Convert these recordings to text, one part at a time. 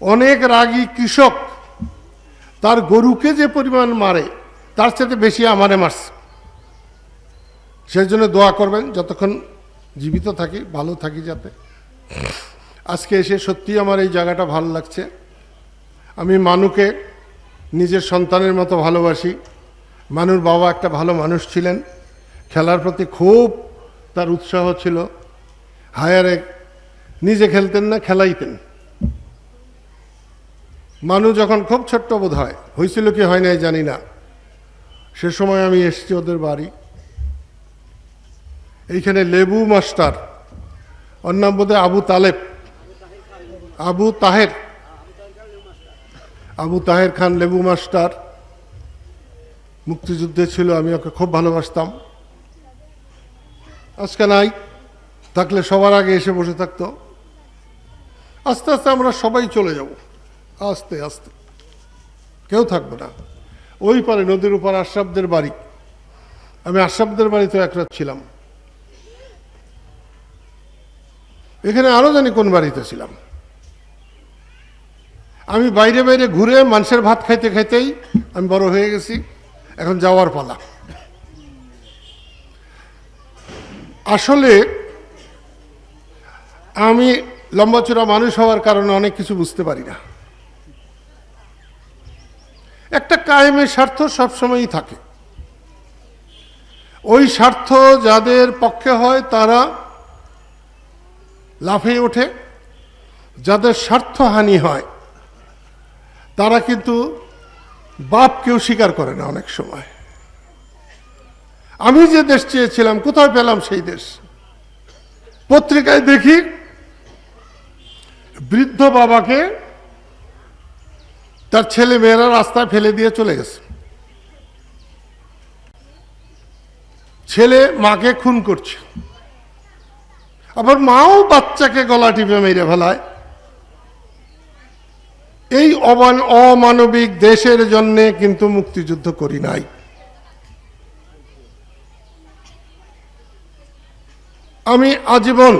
অনেক রাগী কৃষক, তার গরুকে যে পরিমাণ মারে, তার সাথে বেশি আমারে মারছে। সেই জন্য দোয়া করবেন, যতক্ষণ জীবিত থাকি, ভালো থাকি যাতে। আজকে এসে সত্যি আমার এই জায়গাটা ভালো লাগছে। আমি মানুকে নিজের সন্তানের মতো ভালোবাসি। মানুর বাবা একটা ভালো মানুষ ছিলেন। খেলার প্রতি খুব তার উৎসাহ ছিল। হায়ারে নিজে খেলতেন না, খেলাইতেন। মানু যখন খুব ছোট্ট বোধ হয় হয়েছিল কি হয় নাই জানি না। সে সময় আমি এসেছি ওদের বাড়ি। এইখানে লেবু মাস্টার, ওর নাম বোধহয় আবু তালেব। আবু তাহের। আবু তাহের খান লেবু মাস্টার। মুক্তিযুদ্ধে ছিল, আমি ওকে খুব ভালোবাসতাম। আজকে নাই, থাকলে সবার আগে এসে বসে থাকতো। আস্তে আস্তে আমরা সবাই চলে যাব। আস্তে আস্তে। কেউ থাকবে না। ওই পারে নদীর উপর আশরাফদের বাড়ি। আমি আশরাফদের বাড়িতে এক রাত ছিলাম। এখানে আরও জানি কোন বাড়িতে ছিলাম। আমি বাইরে বাইরে ঘুরে মানুষের ভাত খাইতে, খাইতেই আমি বড় হয়ে গেছি। এখন যাওয়ার পালা। আসলে আমি লম্বাচূড়া মানুষ হওয়ার কারণে অনেক কিছু বুঝতে পারি না। একটা কায়েমের স্বার্থ সবসময়ই থাকে। ওই স্বার্থ যাদের পক্ষে হয় তারা লাফিয়ে ওঠে, যাদের স্বার্থহানি হয় তারা কিন্তু বাপকেও স্বীকার করে না অনেক সময়। আমি যে দেশ চেয়েছিলাম, কোথায় পেলাম সেই দেশ? পত্রিকায় দেখি বৃদ্ধ বাবাকে তার ছেলে মেয়েরা রাস্তায় ফেলে দিয়ে চলে গেছে। ছেলে মাকে খুন করছে। আবার মাও বাচ্চাকে গলা টিপে মেরে ফেলায়। এই অমান, অমানবিক দেশের জন্যে কিন্তু মুক্তিযুদ্ধ করি নাই। আমি আজীবন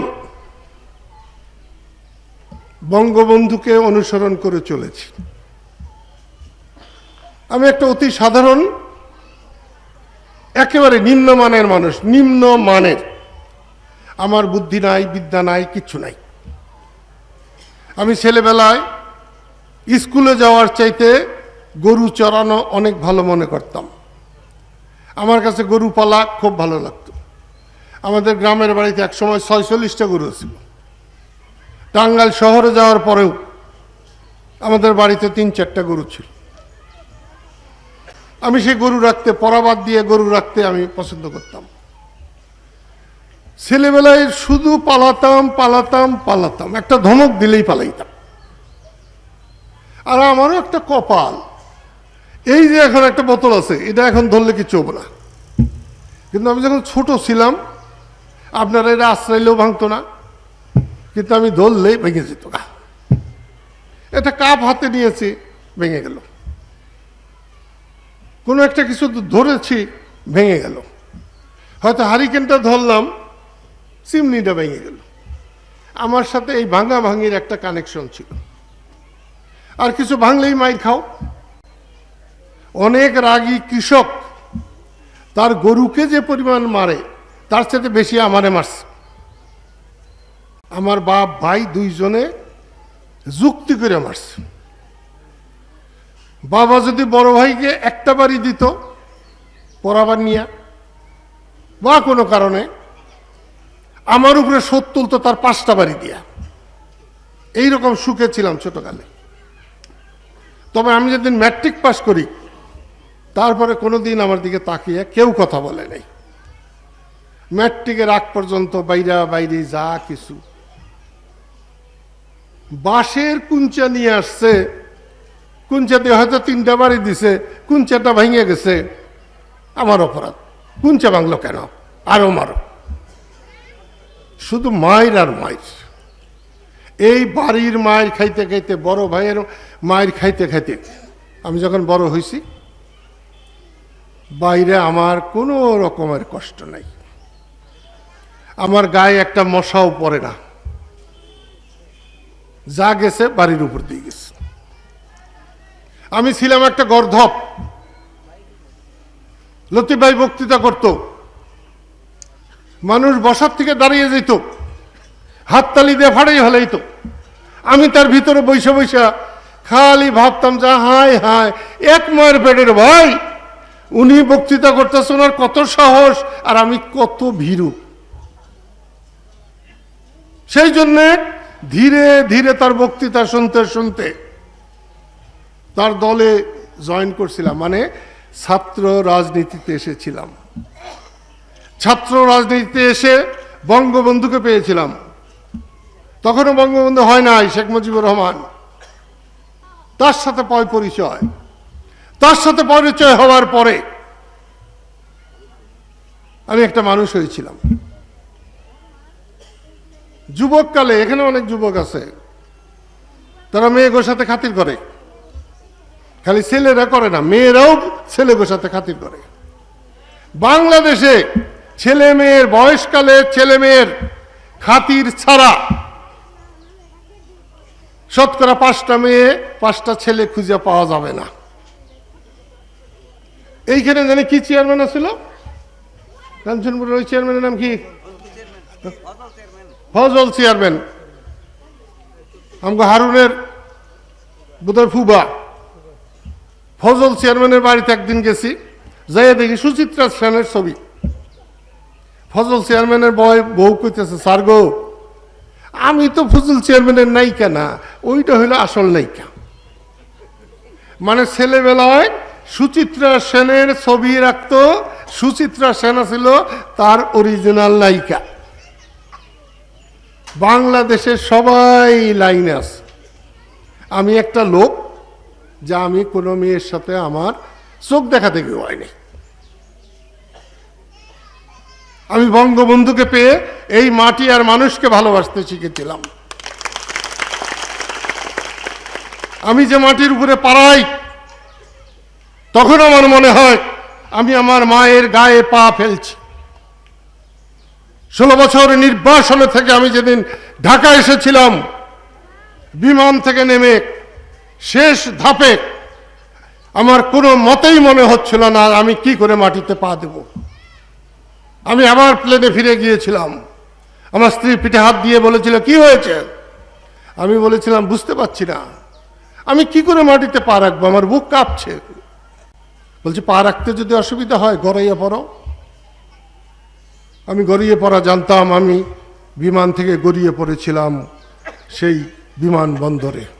বঙ্গবন্ধুকে অনুসরণ করে চলেছি। আমি একটা অতি সাধারণ, একেবারে নিম্নমানের মানুষ নিম্ন মানের আমার বুদ্ধি নাই, বিদ্যা নাই, কিচ্ছু নাই। আমি ছেলেবেলায় স্কুলে যাওয়ার চাইতে গরু চড়ানো অনেক ভালো মনে করতাম। আমার কাছে গরু পালা খুব ভালো লাগতো। আমাদের গ্রামের বাড়িতে একসময় ছয়চল্লিশটা গরু ছিল টাঙ্গাইল শহরে যাওয়ার পরেও আমাদের বাড়িতে তিন চারটা গরু ছিল। আমি সেই গরু রাখতে, পরাবাদ দিয়ে গরু রাখতে আমি পছন্দ করতাম। ছেলেবেলায় শুধু পালাতাম পালাতাম পালাতাম। একটা ধমক দিলেই পালাইতাম। আর আমারও একটা কপাল। এই যে এখন একটা বোতল আছে, এটা এখন ধরলে কি চোব না। কিন্তু আমি যখন ছোট ছিলাম, আপনারা এটা আশ্রাইলেও ভাঙতো না। কিন্তু আমি ধরলেই ভেঙে যেত গা। এটা কাপ হাতে নিয়েছি, ভেঙে গেল। কোনো একটা কিছু ধরেছি, ভেঙে গেল। হয়তো হারিকেনটা ধরলাম, চিমনিটা ভেঙে গেল। আমার সাথে এই ভাঙা ভাঙির একটা কানেকশন ছিল। আর কিছু ভাঙলেই মাইর খাও। অনেক রাগী কৃষক, তার গরুকে যে পরিমাণ মারে, তার সাথে বেশি আমারে মারছে। আমার বাপ, ভাই দুইজনে যুক্তি করে মারছে। বাবা যদি বড় ভাইকে একটা বাড়ি দিত পড়াবার নিয়া, বা কোনো কারণে, আমার উপরে শোধ তুলতো তার পাঁচটা বাড়ি দিয়া। এইরকম সুখে ছিলাম ছোটকালে। তবে আমি যেদিন ম্যাট্রিক পাস করি, তারপরে কোনো দিন আমার দিকে তাকিয়ে কেউ কথা বলে নাই। ম্যাট্রিকের আগ পর্যন্ত বাইরা বাইরে যা কিছু। বাঁশের কুঞ্চা নিয়ে আসছে কুঞ্চা দিয়ে হয়তো তিনটা বাড়ি দিছে, কুঞ্চাটা ভেঙে গেছে। আমার অপরাধ। কোন চা ভাঙলো কেন? আরও মারো। শুধু মায়ের আর মায়ের। এই বাড়ির মায়ের খাইতে খাইতে, বড় ভাইয়ের মায়ের খাইতে খাইতে, আমি যখন বড় হয়েছি বাইরে আমার কোনো রকমের কষ্ট নাই। আমার গায়ে একটা মশাও পড়ে না। যা গেছে বাড়ির উপর দিয়ে গেছে। আমি ছিলাম একটা গর্ধপ লতিফ ভাই বক্তৃতা করত। মানুষ বসার থেকে দাঁড়িয়ে যেত। হাততালি দিয়ে ফাড়াই হলেই তো আমি তার ভিতরে বৈশা বৈশা খালি ভাবতাম যা, হায় হায়, এক মায়ের পেটের ভাই। উনি বক্তৃতা করতেছে ওনার কত সাহস, আর আমি কত ভীরু। সেই জন্যে ধীরে ধীরে তার বক্তৃতা শুনতে শুনতে তার দলে জয়েন করছিলাম মানে ছাত্র রাজনীতিতে এসেছিলাম। ছাত্র রাজনীতিতে এসে বঙ্গবন্ধুকে পেয়েছিলাম। তখনও বঙ্গবন্ধু হয় নাই, শেখ মুজিবুর রহমান। তার সাথে পয় পরিচয়। তার সাথে পরিচয় হওয়ার পরে আমি একটা মানুষ হয়েছিলাম। যুবককালে, এখানে অনেক যুবক আছে, তারা মেয়েগোর সাথে খাতির করে। খালি ছেলেরা করে না, মেয়েরাও ছেলেগোর সাথে খাতির করে। বাংলাদেশে ছেলে মেয়ের বয়সকালে ছেলে মেয়ের খাতির ছাড়া শতকরা পাঁচটা মেয়ে, পাঁচটা ছেলে খুঁজে পাওয়া যাবে না। এইখানে জানি কি চেয়ারম্যান আছিল? কাঞ্চনপুরের ওই চেয়ারম্যানের নাম কি? ফজল চেয়ারম্যান। আমগো হারুনের বোধহয় ফুবা। ফজল চেয়ারম্যানের বাড়িতে একদিন গেছি, যাইয়া দেখি সুচিত্রা সেনের ছবি। ফজল চেয়ারম্যানের বয়, বউ কইতেছে, স্যার গো, আমি তো ফজল চেয়ারম্যানের নায়িকা না, ওইটা হইল আসল নায়িকা। মানে ছেলেবেলায় সুচিত্রা সেনের ছবি রাখতো, সুচিত্রা সেনা ছিল তার অরিজিনাল নায়িকা। বাংলাদেশের সবাই লাইনে আছে। আমি একটা লোক যা আমি কোনো মেয়ের সাথে আমার চোখ দেখা থেকে হয়নি। আমি বঙ্গবন্ধুকে পেয়ে এই মাটি আর মানুষকে ভালোবাসতে শিখেছিলাম। আমি যে মাটির উপরে পাড়াই, তখন আমার মনে হয় আমি আমার মায়ের গায়ে পা ফেলছি। ষোলো বছর নির্বাসনে থেকে আমি যেদিন ঢাকা এসেছিলাম, বিমান থেকে নেমে শেষ ধাপে আমার কোনো মতেই মনে হচ্ছিল না আমি কি করে মাটিতে পা দেব। আমি আবার প্লেনে ফিরে গিয়েছিলাম। আমার স্ত্রী পিঠে হাত দিয়ে বলেছিল, কি হয়েছে? আমি বলেছিলাম, বুঝতে পারছি না। আমি কি করে মাটিতে পা রাখব? আমার বুক কাঁপছে। বলছে, পা রাখতে যদি অসুবিধা হয়, গড়াইয়ে পড়ো। আমি গড়িয়ে পড়া জানতাম, আমি বিমান থেকে গড়িয়ে পড়েছিলাম সেই বিমানবন্দরে।